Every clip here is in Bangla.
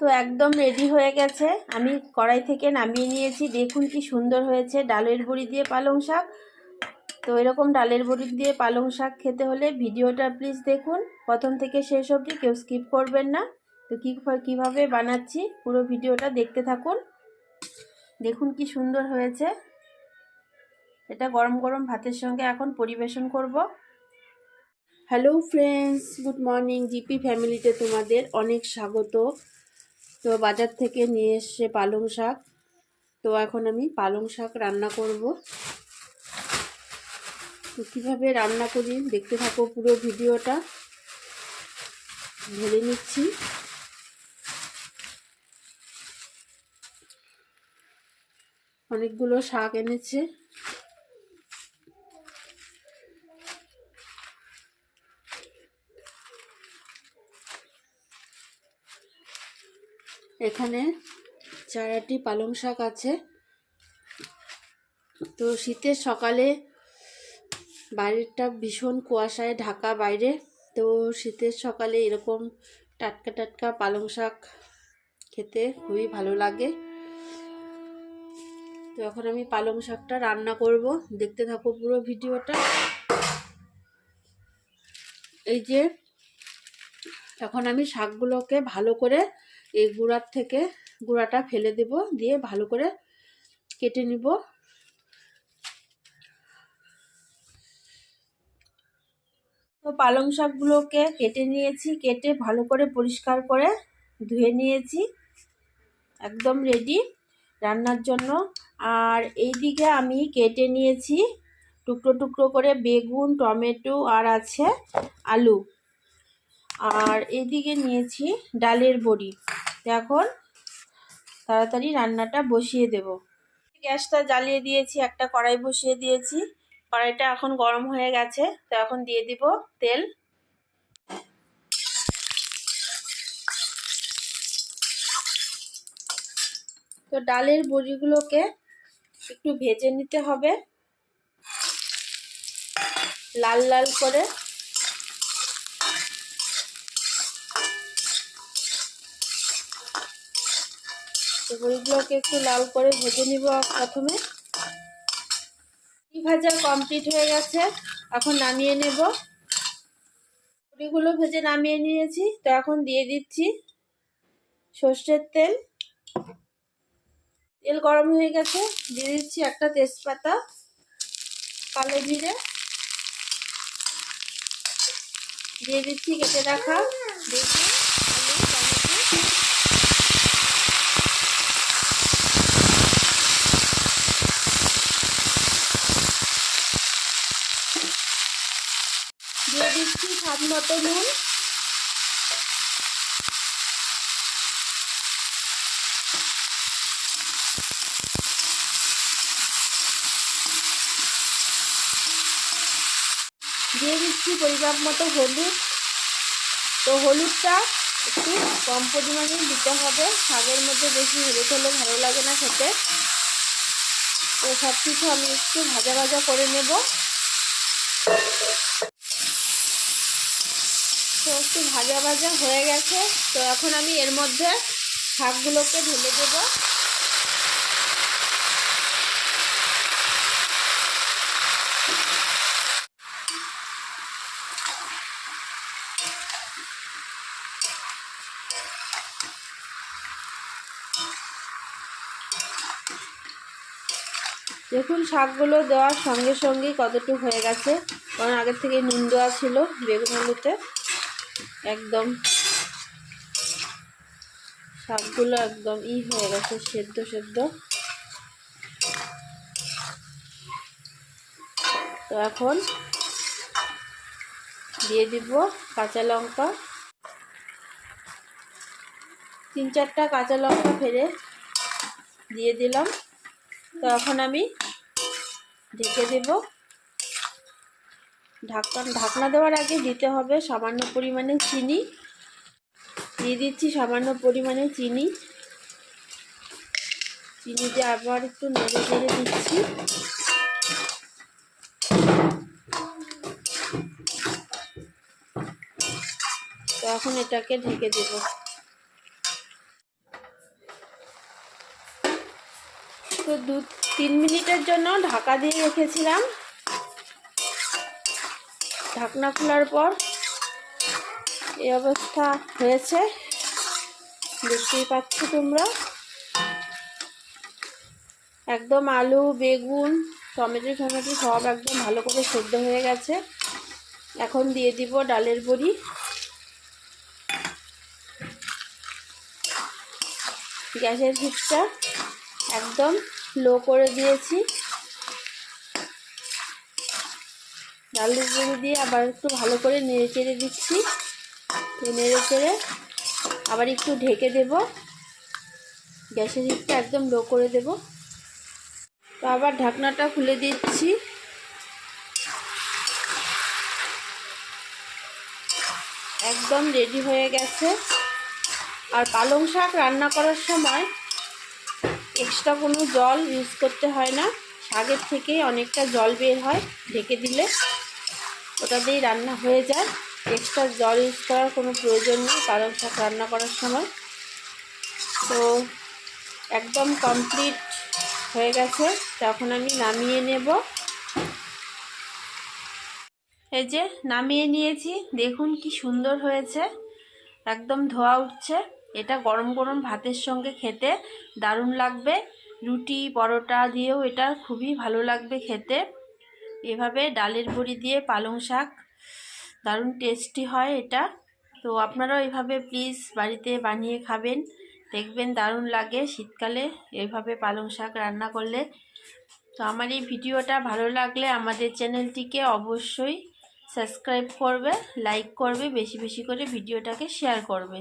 তো একদম রেডি হয়ে গেছে। আমি কড়াই থেকে নামিয়ে নিয়েছি। দেখুন কি সুন্দর হয়েছে ডালের বড়ি দিয়ে পালং শাক। তো এরকম ডালের বড়ি দিয়ে পালং শাক খেতে হলে ভিডিওটা প্লিজ দেখুন। প্রথম থেকে শেষ অবধি কেউ স্কিপ করবেন না। তো কী কীভাবে বানাচ্ছি পুরো ভিডিওটা দেখতে থাকুন। দেখুন কি সুন্দর হয়েছে। এটা গরম গরম ভাতের সঙ্গে এখন পরিবেশন করব। Hello friends good morning GP ফ্যামিলিতে তোমাদের অনেক স্বাগত। তো বাজার থেকে নিয়ে এসছে পালং শাক। তো এখন আমি পালং শাক রান্না করব। তো কীভাবে রান্না করি দেখতে থাকো পুরো ভিডিওটা। ঢেলে নিচ্ছি। অনেকগুলো শাক এনেছে। এখানে চারাটি পালং শাক আছে। তো শীতের সকালে বাইরেটা ভীষণ কুয়াশায়, ঢাকা বাইরে। তো শীতের সকালে এরকম টাটকা টাটকা পালং শাক খেতে খুবই ভালো লাগে। তো এখন আমি পালং শাকটা রান্না করব। দেখতে থাকো পুরো ভিডিওটা। এই যে, এখন আমি শাকগুলোকে ভালো করে এই গুঁড়ার থেকে গুঁড়াটা ফেলে দেব, দিয়ে ভালো করে কেটে নিব। তো পালং শাকগুলোকে কেটে নিয়েছি, কেটে ভালো করে পরিষ্কার করে ধুয়ে নিয়েছি। একদম রেডি রান্নার জন্য। আর এই দিকে আমি কেটে নিয়েছি টুকরো টুকরো করে বেগুন, টমেটো, আর আছে আলু। আর এদিকে নিয়েছি ডালের বড়ি। এখন তাড়াতাড়ি রান্নাটা বসিয়ে দেব। গ্যাসটা জ্বালিয়ে দিয়েছি, একটা কড়াই বসিয়ে দিয়েছি। কড়াইটা এখন গরম হয়ে গেছে, তো এখন দিয়ে দিব তেল। তো ডালের বড়িগুলোকে একটু ভেজে নিতে হবে। লাল লাল করে তো বড়িগুলোকে একটু লাল করে ভেজে নিব প্রথমে। ভাজা কমপ্লিট হয়ে গেছে। এখন নামিয়ে নেব। বড়িগুলো ভেজে নামিয়ে নিয়েছি। তো এখন দিয়ে দিচ্ছি সর্ষের তেল। তেল গরম হয়ে গেছে। দিয়ে দিচ্ছি একটা তেজপাতা, কালো জিরে। দিয়ে দিচ্ছি কেটে রাখা। দেখি দিয়ে দিচ্ছি স্বাদ মতো নুন। দিয়ে দিচ্ছি পরিমাপ মতো হলুদ। তো হলুদটা একটু কম পরিমাণে দিতে হবে। শাকের মধ্যে বেশি হলুদ হলে ভালো লাগে না খেতে। তো সব কিছু আমি একটু ভাজা ভাজা করে নেব। তো একটু ভাজা ভাজা হয়ে গেছে। তো এখন আমি এর মধ্যে শাকগুলোকে ঢেলে দেবো। দেখুন, শাকগুলো দেওয়ার সঙ্গে সঙ্গেই কতটুকু হয়ে গেছে। কারণ আগের থেকে নুন দেওয়া ছিল বেগুন আলুতে। একদম শাকগুলো একদম ই হয়ে গেছে, সেদ্ধ সেদ্ধ। তো এখন দিয়ে দিব কাঁচা লঙ্কা। তিন চারটা কাঁচা লঙ্কা ফেলে দিয়ে দিলাম। তো এখন আমি ঢেকে দেব। ঢাকন, ঢাকনা দেওয়ার আগে দিতে হবে সামান্য পরিমাণে চিনি। দিয়ে দিচ্ছি সামান্য পরিমাণে চিনি। চিনি দিয়ে আবার একটু নেড়ে নেড়ে দিচ্ছি। তখন এটাকে ঢেকে দেব। তো দু তিন মিনিটের জন্য ঢাকা দিয়ে রেখেছিলাম। ঢাকনা খোলার পর এই অবস্থা হয়েছে। দেখতেই পাচ্ছ তোমরা। একদম আলু, বেগুন, টমেটো টমেটো সব একদম ভালো করে সেদ্ধ হয়ে গেছে। এখন দিয়ে দিব ডালের বড়ি। গ্যাসের হিটটা একদম লো করে দিয়েছি। ডালের বড়ি দিয়ে আবার একটু ভালো করে নেড়ে চেড়ে দিচ্ছি। নেড়ে চেড়ে আবার একটু ঢেকে দেব। গ্যাসের হিটটা একদম লো করে দেব। তো আবার ঢাকনাটা খুলে দিচ্ছি। একদম রেডি হয়ে গেছে। আর পালং শাক রান্না করার সময় এক্সট্রা কোনো জল ইউজ করতে হয় না। শাকের থেকে অনেকটা জল বের হয় ঢেকে দিলে। ওটা দিয়েই রান্না হয়ে যায়। এক্সট্রা জল ইউজ করার কোনো প্রয়োজন নেই পালং শাক রান্না করার সময়। তো একদম কমপ্লিট হয়ে গেছে। তখন আমি নামিয়ে নেব। এই যে নামিয়ে নিয়েছি, দেখুন কি সুন্দর হয়েছে। একদম ধোয়া উঠছে। এটা গরম গরম ভাতের সঙ্গে খেতে দারুণ লাগবে। রুটি, পরোটা দিয়েও এটা খুবই ভালো লাগবে খেতে। এভাবে ডালের বড়ি দিয়ে পালং শাক দারুণ টেস্টি হয় এটা। তো আপনারাও এভাবে প্লিজ বাড়িতে বানিয়ে খাবেন। দেখবেন দারুণ লাগে শীতকালে এভাবে পালং শাক রান্না করলে। তো আমার এই ভিডিওটা ভালো লাগলে আমাদের চ্যানেলটিকে অবশ্যই সাবস্ক্রাইব করবে লাইক করবে, বেশি বেশি করে ভিডিওটাকে শেয়ার করবে।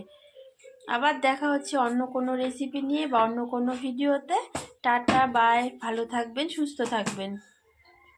আবার দেখা হচ্ছে অন্য কোনো রেসিপি নিয়ে বা অন্য কোনো ভিডিওতে। টাটা বাই ভালো থাকবেন, সুস্থ থাকবেন।